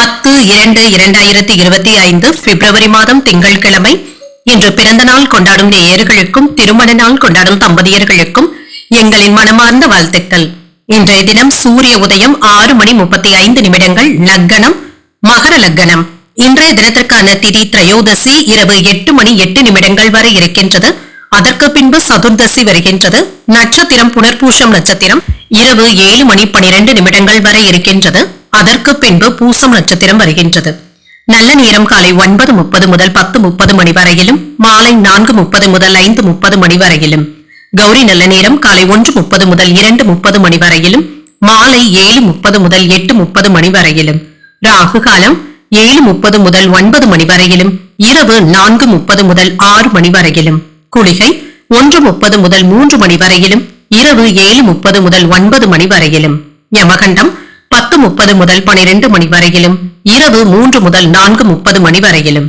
பத்து இரண்டு இரண்டாயிரத்தி இருபத்தி ஐந்து பிப்ரவரி மாதம் திங்கட்கிழமை இன்று பிறந்த நாள் கொண்டாடும் நேயர்களுக்கும் திருமண நாள் கொண்டாடும் தம்பதியர்களுக்கும் எங்களின் மனமார்ந்த வாழ்த்துக்கள். இன்றைய தினம் சூரிய உதயம் ஆறு மணி முப்பத்தி ஐந்து நிமிடங்கள் லக்கணம் மகர லக்கணம். இன்றைய தினத்திற்கான திதி திரையோதசி இரவு எட்டு மணி எட்டு நிமிடங்கள் வரை இருக்கின்றது. அதற்கு பின்பு சதுர்தசி வருகின்றது. நட்சத்திரம் புனர்பூஷம் நட்சத்திரம் இரவு ஏழு மணி பனிரெண்டு நிமிடங்கள் வரை இருக்கின்றது. அதற்கு பின்பு பூசம் நட்சத்திரம் வருகின்றது. நல்ல நேரம் காலை ஒன்பது முப்பது முதல் பத்து முப்பது மணி வரையிலும் மாலை நான்கு முப்பது முதல் ஐந்து முப்பது மணி வரையிலும். கௌரி நல்ல நேரம் காலை ஒன்று முப்பது முதல் இரண்டு முப்பது மணி வரையிலும் மாலை ஏழு முப்பது முதல் எட்டு முப்பது மணி வரையிலும். ராகு காலம் ஏழு முப்பது முதல் ஒன்பது மணி வரையிலும் இரவு நான்கு முப்பது முதல் ஆறு மணி வரையிலும். குளிகை ஒன்று முப்பது முதல் மூன்று மணி வரையிலும் இரவு ஏழு முப்பது முதல் ஒன்பது மணி வரையிலும். யமகண்டம் பத்து முப்பது முதல் பனிரெண்டு மணி வரையிலும் இரவு மூன்று முதல் நான்கு முப்பது மணி வரையிலும்.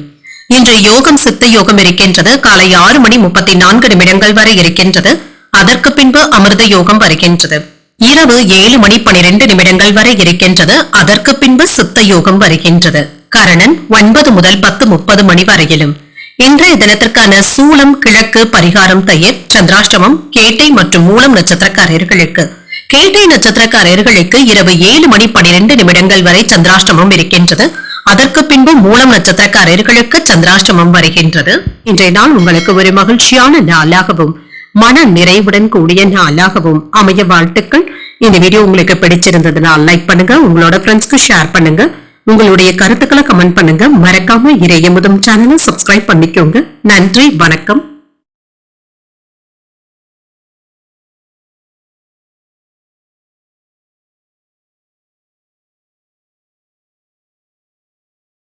இன்று யோகம் சித்த யோகம் இருக்கின்றது. காலை ஆறு மணி முப்பத்தி நான்கு நிமிடங்கள் வரை இருக்கின்றது. அதற்கு பின்பு அமிர்த யோகம் வருகின்றது. இரவு ஏழு மணி பனிரெண்டு நிமிடங்கள் வரை இருக்கின்றது. அதற்கு பின்பு சித்த யோகம் வருகின்றது. கரணன் ஒன்பது முதல் பத்து முப்பது மணி வரையிலும். இன்றைய தினத்திற்கான சூலம் கிழக்கு பரிகாரம் தயிர் சந்திராஷ்டமம் கேட்டை மற்றும் மூலம் நட்சத்திரக்காரர்களுக்கு. கேட்டை நட்சத்திரக்காரர்களுக்கு இரவு ஏழு மணி பனிரெண்டு நிமிடங்கள் வரை சந்திராஷ்டமம் இருக்கின்றது. அதற்கு பின்பு மூலம் நட்சத்திரக்காரர்களுக்கு சந்திராஷ்டமம் வருகின்றது. இன்றைய நாள் உங்களுக்கு ஒரு மகிழ்ச்சியான நாளாகவும் மன நிறைவுடன் கூடிய நாளாகவும் அமைய வாழ்த்துக்கள். இந்த வீடியோ உங்களுக்கு பிடிச்சிருந்ததுனால் லைக் பண்ணுங்க உங்களோட ஃப்ரெண்ட்ஸ்க்கு ஷேர் பண்ணுங்க. உங்களுடைய கருத்துக்களை கமெண்ட் பண்ணுங்க. மறக்காம இறையமுதம் சேனலை சப்ஸ்கிரைப் பண்ணிக்கோங்க. நன்றி வணக்கம்.